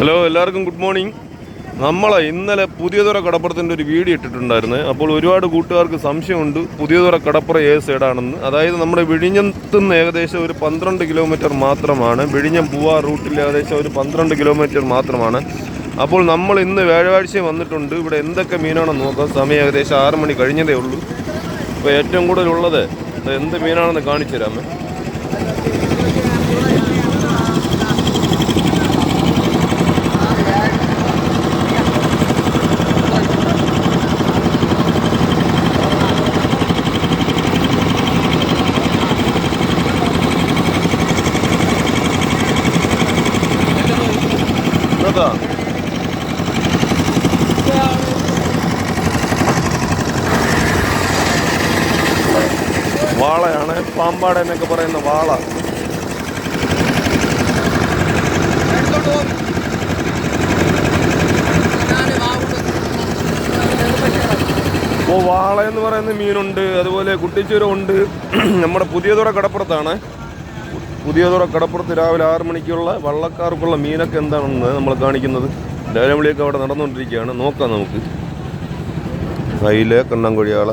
Hello എല്ലാവർക്കും good morning നമ്മളെ ഇന്നലെ പുതിയതുറ കടപ്പുറത്തിന്റെ ഒരു വീഡിയോ ഇട്ടിട്ടുണ്ടായിരുന്നു. അപ്പോൾ ഒരുപാട് കൂട്ടുകാർക്ക് സംശയമുണ്ട്. പുതിയതുറ കടപ്പുറ ഏത് സൈഡാണെന്ന് അതായത് നമ്മുടെ വിഴിഞ്ഞത്ത് നിന്ന് ഏകദേശം ഒരു പന്ത്രണ്ട് കിലോമീറ്റർ മാത്രമാണ്. വിഴിഞ്ഞം പൂവാ റൂട്ടിൽ ഏകദേശം ഒരു പന്ത്രണ്ട് കിലോമീറ്റർ മാത്രമാണ്. അപ്പോൾ നമ്മൾ ഇന്ന് വ്യാഴാഴ്ച വന്നിട്ടുണ്ട്. ഇവിടെ എന്തൊക്കെ മീനാണെന്ന് നോക്കാം. സമയം ഏകദേശം ആറ് മണി കഴിഞ്ഞതേ ഉള്ളൂ. അപ്പോൾ ഏറ്റവും കൂടുതലുള്ളത് എന്ത് മീനാണെന്ന് കാണിച്ചു തരാമേ. എന്നതാ വാളയാണ് പാമ്പാട എന്നൊക്കെ പറയുന്ന വാള. ഇപ്പോൾ വാള എന്ന് പറയുന്ന മീനുണ്ട് അതുപോലെ കുട്ടിച്ചൂരം ഉണ്ട് നമ്മുടെ പുതിയതുറ കടപ്പുറത്താണ്. പുതിയതുറ കടപ്പുറത്ത് രാവിലെ ആറ് മണിക്കുള്ള വള്ളക്കാർക്കുള്ള മീനൊക്കെ എന്താണെന്ന് നമ്മൾ കാണിക്കുന്നത്. ലേലവിളിയൊക്കെ അവിടെ നടന്നുകൊണ്ടിരിക്കുകയാണ്. നോക്കാം നമുക്ക്. കയ്യിലെ കണ്ണൻകൊഴിയാള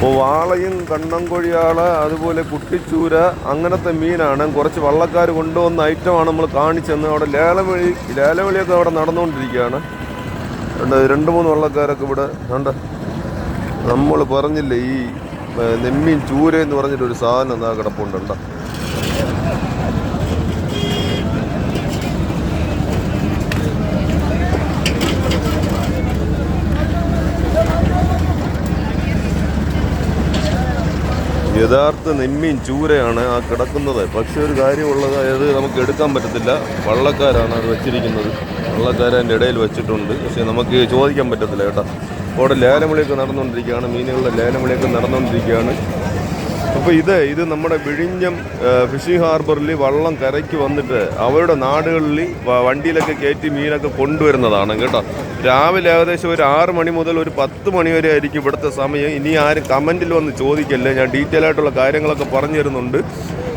ഇപ്പോൾ വാളയും കണ്ണൻകൊഴിയാള അതുപോലെ കുട്ടിച്ചൂര അങ്ങനത്തെ മീനാണ് കുറച്ച് വള്ളക്കാർ കൊണ്ടുവന്ന ഐറ്റമാണ് നമ്മൾ കാണിച്ചെന്ന് അവിടെ ലേലവിളി ലേലവിളിയൊക്കെ അവിടെ നടന്നുകൊണ്ടിരിക്കുകയാണ്. ഉണ്ട് രണ്ട് മൂന്ന് വള്ളക്കാരൊക്കെ ഇവിടെ ഉണ്ട് നമ്മൾ പറഞ്ഞില്ലേ ഈ നെമ്മീൻ ചൂര എന്ന് പറഞ്ഞിട്ടൊരു സാധനം എന്നാ കിടപ്പുണ്ട് യഥാർത്ഥ നെമ്മീൻ ചൂരയാണ് ആ കിടക്കുന്നത്. പക്ഷെ ഒരു കാര്യമുള്ളത് അതായത് നമുക്ക് എടുക്കാൻ പറ്റത്തില്ല. വള്ളക്കാരാണ് അത് വെച്ചിരിക്കുന്നത്. വള്ളക്കാരന്റെ ഇടയിൽ വെച്ചിട്ടുണ്ട്. പക്ഷേ നമുക്ക് ചോദിക്കാൻ പറ്റത്തില്ല കേട്ടോ. അവിടെ ലേലവിളിയൊക്കെ നടന്നുകൊണ്ടിരിക്കുകയാണ്. മീനുകളുടെ ലേലവിളിയൊക്കെ നടന്നുകൊണ്ടിരിക്കുകയാണ്. അപ്പോൾ ഇത് ഇത് നമ്മുടെ വിഴിഞ്ഞം ഫിഷിംഗ് ഹാർബറിൽ വള്ളം കരയ്ക്ക് വന്നിട്ട് അവരുടെ നാടുകളിൽ വണ്ടിയിലൊക്കെ കയറ്റി മീനൊക്കെ കൊണ്ടുവരുന്നതാണ് കേട്ടോ. രാവിലെ ഏകദേശം ഒരു ആറ് മണി മുതൽ ഒരു പത്ത് മണി വരെ ആയിരിക്കും ഇവിടുത്തെ സമയം. ഇനി ആരും കമന്റിൽ വന്ന് ചോദിക്കല്ലേ? ഞാൻ ഡീറ്റെയിൽ ആയിട്ടുള്ള കാര്യങ്ങളൊക്കെ പറഞ്ഞു തരുന്നുണ്ട്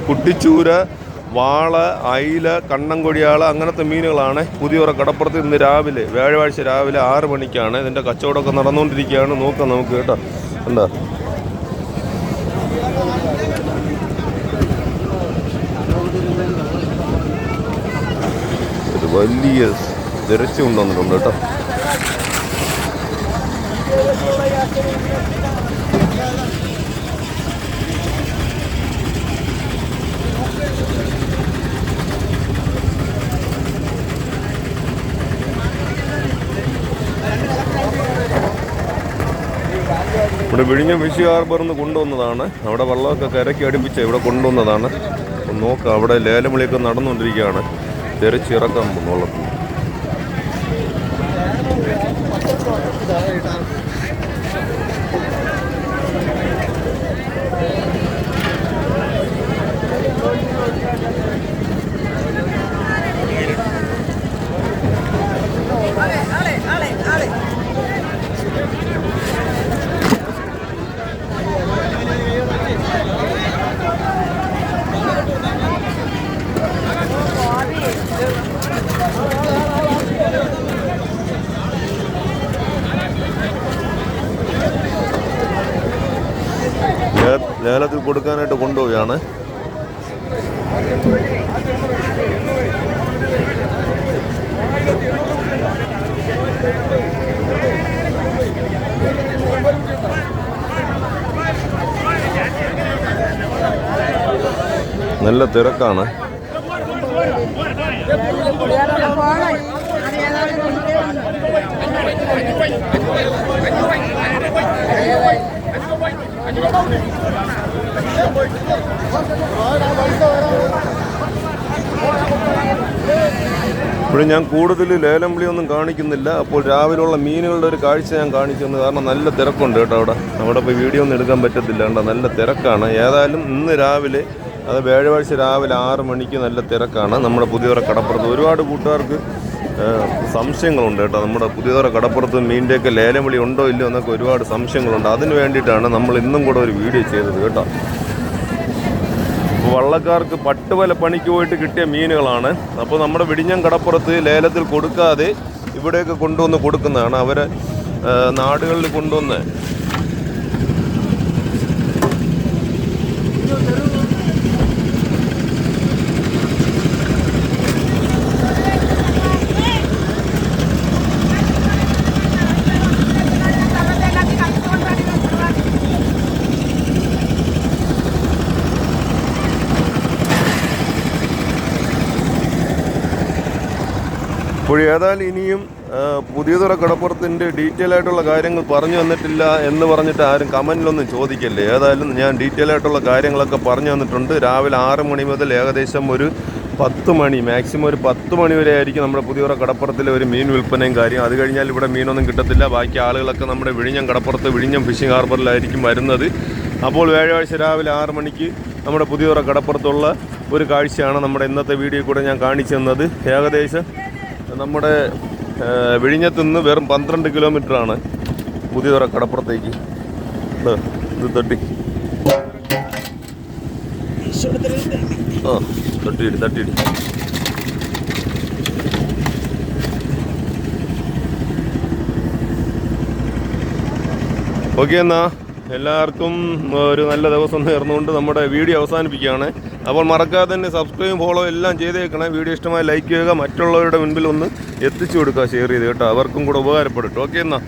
കുട്ടിച്ചൂര വാള അയില കണ്ണൻകൊടിയാള അങ്ങനത്തെ മീനുകളാണ് പുതിയൊരു കടപ്പുറത്ത് ഇന്ന് രാവിലെ വ്യാഴാഴ്ച രാവിലെ ആറ് മണിക്കാണ് ഇതിന്റെ കച്ചവടമൊക്കെ നടന്നുകൊണ്ടിരിക്കുകയാണ്. നോക്കാം നമുക്ക് കേട്ടോ. എന്താ? ഒരു വലിയ തിരച്ചു കൊണ്ടുവന്നിട്ടുണ്ട് കേട്ടോ. ഇവിടെ വിഴിഞ്ഞം ഫിഷ് ഹാർബറിൽ നിന്ന് കൊണ്ടുവന്നതാണ്. അവിടെ വെള്ളമൊക്കെ കരയ്ക്ക് അടുപ്പിച്ച് ഇവിടെ കൊണ്ടുവന്നതാണ്. അപ്പം നോക്കാം അവിടെ ലേലവിളിയൊക്കെ നടന്നുകൊണ്ടിരിക്കുകയാണ്. തിരച്ചിറക്കാൻ പോകുന്നുള്ളത് Thank ലേ- ലേലത്തിൽ കൊടുക്കാനായിട്ട് കൊണ്ടുപോവുകയാണ്. നല്ല തിരക്കാണ്. ഇവിടെ ഞാൻ കൂടുതൽ ലേലം വിളിയൊന്നും കാണിക്കുന്നില്ല. അപ്പോൾ രാവിലെയുള്ള മീനുകളുടെ ഒരു കാഴ്ച ഞാൻ കാണിച്ചു തന്നു കാരണം നല്ല തിരക്കുണ്ട് കേട്ടോ അവിടെ. അവിടെ ഇപ്പോൾ വീഡിയോ ഒന്നും എടുക്കാൻ പറ്റത്തില്ല. കേട്ടോ നല്ല തിരക്കാണ്. ഏതായാലും ഇന്ന് രാവിലെ അത് വ്യാഴാഴ്ച രാവിലെ ആറ് മണിക്ക് നല്ല തിരക്കാണ്. നമ്മുടെ പുതിയതറ കടപ്പുറത്ത് ഒരുപാട് കൂട്ടുകാർക്ക് സംശയങ്ങളുണ്ട് കേട്ടോ. നമ്മുടെ പുതിയതറ കടപ്പുറത്ത് മീനിന്റെയൊക്കെ ലേലം വിളി ഉണ്ടോ ഇല്ലയോ എന്നൊക്കെ ഒരുപാട് സംശയങ്ങളുണ്ട്. അതിന് വേണ്ടിയിട്ടാണ് നമ്മൾ ഇന്നും കൂടെ ഒരു വീഡിയോ ചെയ്തത് കേട്ടോ. വള്ളക്കാർക്ക് പട്ടുവല പണിക്ക് പോയിട്ട് കിട്ടിയ മീനുകളാണ്. അപ്പോൾ നമ്മുടെ വിടിഞ്ഞം കടപ്പുറത്ത് ലേലത്തിൽ കൊടുക്കാതെ ഇവിടെയൊക്കെ കൊണ്ടുവന്ന് കൊടുക്കുന്നതാണ്. അവരെ നാടുകളിൽ കൊണ്ടുവന്ന് ഇപ്പോൾ ഏതായാലും ഇനിയും പുതിയതുറ കടപ്പുറത്തിന്റെ ഡീറ്റെയിൽ ആയിട്ടുള്ള കാര്യങ്ങൾ പറഞ്ഞു തന്നിട്ടില്ല എന്ന് പറഞ്ഞിട്ട് ആരും കമന്റിലൊന്നും ചോദിക്കല്ലേ? ഏതായാലും ഞാൻ ഡീറ്റെയിൽ ആയിട്ടുള്ള കാര്യങ്ങളൊക്കെ പറഞ്ഞു തന്നിട്ടുണ്ട്. രാവിലെ ആറ് മണി മുതൽ ഏകദേശം ഒരു പത്ത് മണി മാക്സിമം ഒരു പത്ത് മണി വരെ ആയിരിക്കും നമ്മുടെ പുതിയതുറ കടപ്പുറത്തിലെ ഒരു മീൻ വിൽപ്പനയും കാര്യം. അത് കഴിഞ്ഞാൽ ഇവിടെ മീനൊന്നും കിട്ടത്തില്ല. ബാക്കി ആളുകളൊക്കെ നമ്മുടെ വിഴിഞ്ഞം കടപ്പുറത്ത് വിഴിഞ്ഞം ഫിഷിംഗ് ഹാർബറിലായിരിക്കും വരുന്നത്. അപ്പോൾ വ്യാഴാഴ്ച രാവിലെ ആറ് മണിക്ക് നമ്മുടെ പുതിയതുറ കടപ്പുറത്തുള്ള ഒരു കാഴ്ചയാണ് നമ്മുടെ ഇന്നത്തെ വീഡിയോ കൂടെ ഞാൻ കാണിച്ചു തന്നത്. ഏകദേശം നമ്മുടെ വിഴിഞ്ഞത്ത് നിന്ന് വെറും പന്ത്രണ്ട് കിലോമീറ്ററാണ് പുതിയതുറ കടപ്പുറത്തേക്ക്. ഇത് തട്ടി. ആ തട്ടിയിടി ഓക്കെ എന്നാ. എല്ലാവർക്കും ഒരു നല്ല ദിവസം നേർന്നുകൊണ്ട് നമ്മുടെ വീഡിയോ അവസാനിപ്പിക്കുകയാണ്. അപ്പോൾ മറക്കാതെ തന്നെ സബ്സ്ക്രൈബ് ഫോളോ എല്ലാം ചെയ്തേക്കണേ. വീഡിയോ ഇഷ്ടമായി ലൈക്ക് ചെയ്യുക. മറ്റുള്ളവരുടെ മുൻപിൽ ഒന്ന് എത്തിച്ചു കൊടുക്കുക ഷെയർ ചെയ്ത് കേട്ടോ. അവർക്കും കൂടെ ഉപകാരപ്പെടും ഓക്കെ എന്നാ.